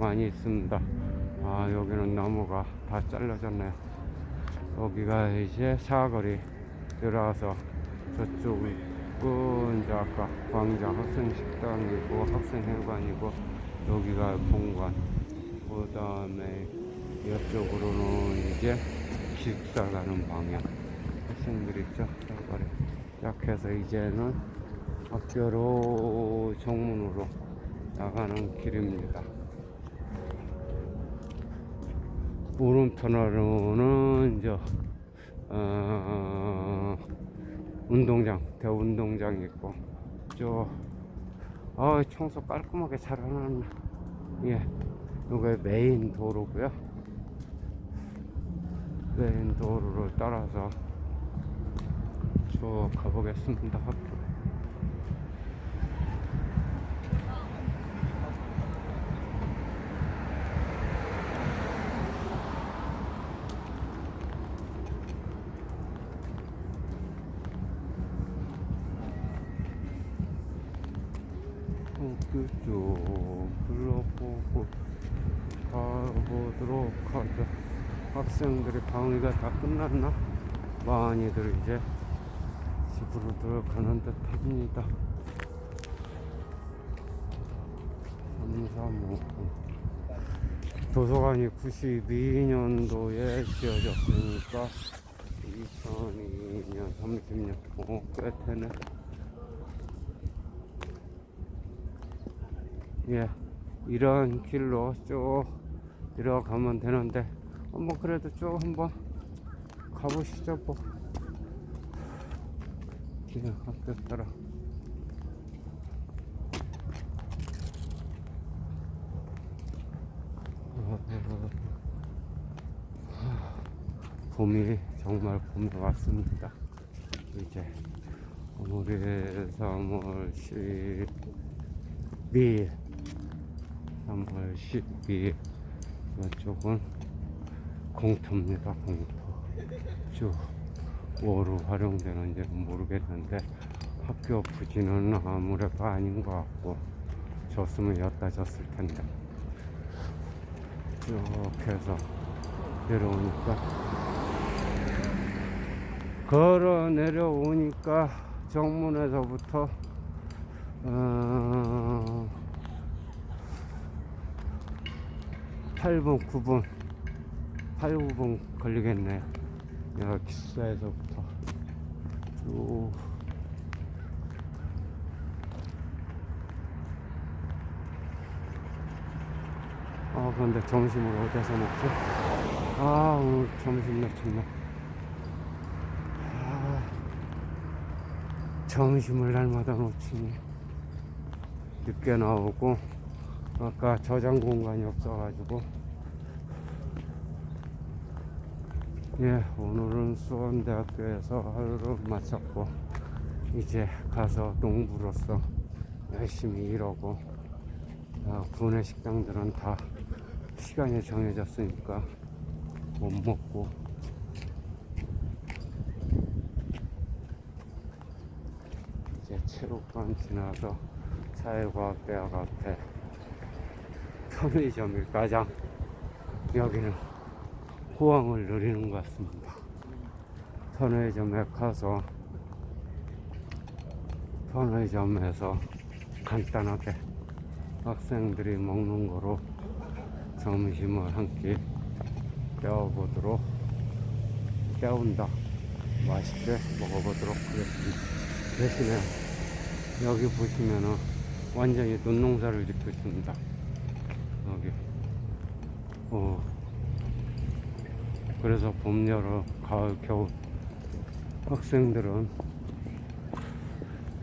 많이 있습니다. 아, 여기는 나무가 다 잘라졌네요. 여기가 이제 사거리 들어와서 저쪽은 이제 아까 광장 학생식당이고 학생회관이고 여기가 본관 그 다음에 이쪽으로는 이제 기숙사 가는 방향 학생들 있죠 사거리 약해서 이제는 학교로 정문으로 나가는 길입니다. 오른편으로는 이제 어, 운동장 대운동장 있고 저 아, 청소 깔끔하게 잘하는 예 이게 메인 도로고요. 메인 도로를 따라서 쭉 가보겠습니다. 학교 쪽 둘러보고 가보도록 하죠. 학생들의 강의가 다 끝났나? 많이들 이제 집으로 들어가는 듯 합니다. 3, 3, 5. 도서관이 92년도에 지어졌으니까 2002년, 30년, 어, 꽤 되네. 예, 이런 길로 쭉 들어가면 되는데 한번 그래도 쭉 한번 가보시죠 뭐. 그냥 학교 따라? 봄이 정말 봄이 왔습니다. 이제 우리 3월 12일 3월 12일 이쪽은 공터입니다 공터. 쭉 뭐로 활용되는지는 모르겠는데 학교 부지는 아무래도 아닌 것 같고 줬으면 엿다 줬을 텐데. 이렇게 해서 내려오니까 걸어 내려오니까 정문에서부터 어, 8분, 9분, 8, 9분 걸리겠네요. 여기 기숙사에서부터 쭉. 아, 근데 점심을 어디서 먹지? 아, 오늘 점심 놓쳤네. 아, 점심을 날마다 놓치니. 늦게 나오고, 아까 저장 공간이 없어가지고. 예 오늘은 수원대학교에서 하루를 마쳤고 이제 가서 농부로서 열심히 일하고 아, 구내 식당들은 다 시간이 정해졌으니까 못 먹고. 이제 체육관 지나서 사회과학대학 앞에 편의점일 가장 여기는 호황을 누리는 것 같습니다. 편의점에 가서 편의점에서 간단하게 학생들이 먹는 거로 점심을 한 끼 때워보도록 때운다 맛있게 먹어보도록 하겠습니다. 대신에 여기 보시면은 완전히 논농사를 짓고 있습니다. 여기. 어. 그래서 봄, 여름, 가을, 겨울 학생들은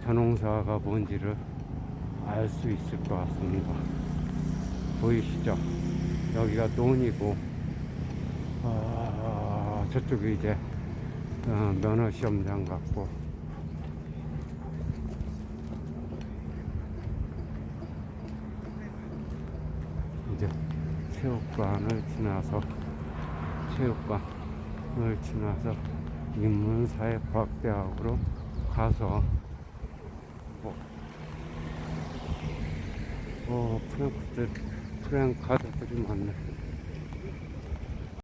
자농사가 뭔지를 알 수 있을 것 같습니다. 보이시죠? 여기가 논이고, 아, 저쪽이 이제 어, 면허 시험장 같고, 이제 체육관을 지나서 체육관을 지나서 인문사회과학대학으로 가서 뭐, 어, 프랭크트 프랭카드들이 많네.